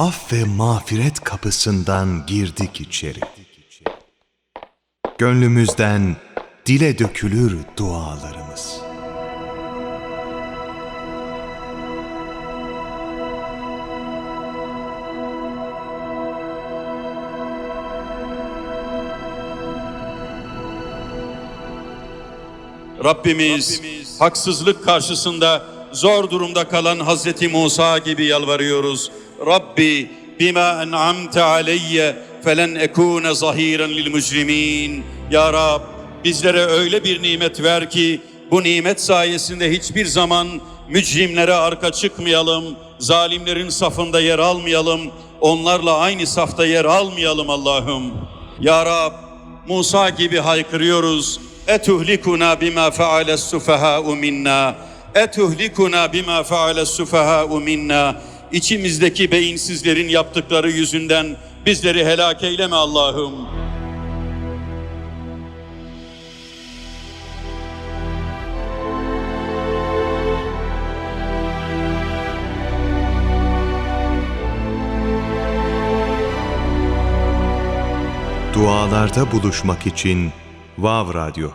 af ve mağfiret kapısından girdik içeri. Gönlümüzden dile dökülür dualarımız. Rabbimiz haksızlık karşısında zor durumda kalan Hazreti Musa gibi yalvarıyoruz. Rabbi bima en'amte aleyye felen ekune zahiren lil mücrimin. Ya Rab bizlere öyle bir nimet ver ki bu nimet sayesinde hiçbir zaman mücrimlere arka çıkmayalım, zalimlerin safında yer almayalım, onlarla aynı safta yer almayalım Allah'ım. Ya Rab Musa gibi haykırıyoruz. Etuhlikuna bima faales sufaha'u minna. Etuhlikuna bima faales sufaha'u minna. İçimizdeki beyinsizlerin yaptıkları yüzünden bizleri helak eyleme Allah'ım. Dualarda buluşmak için Vav Radyo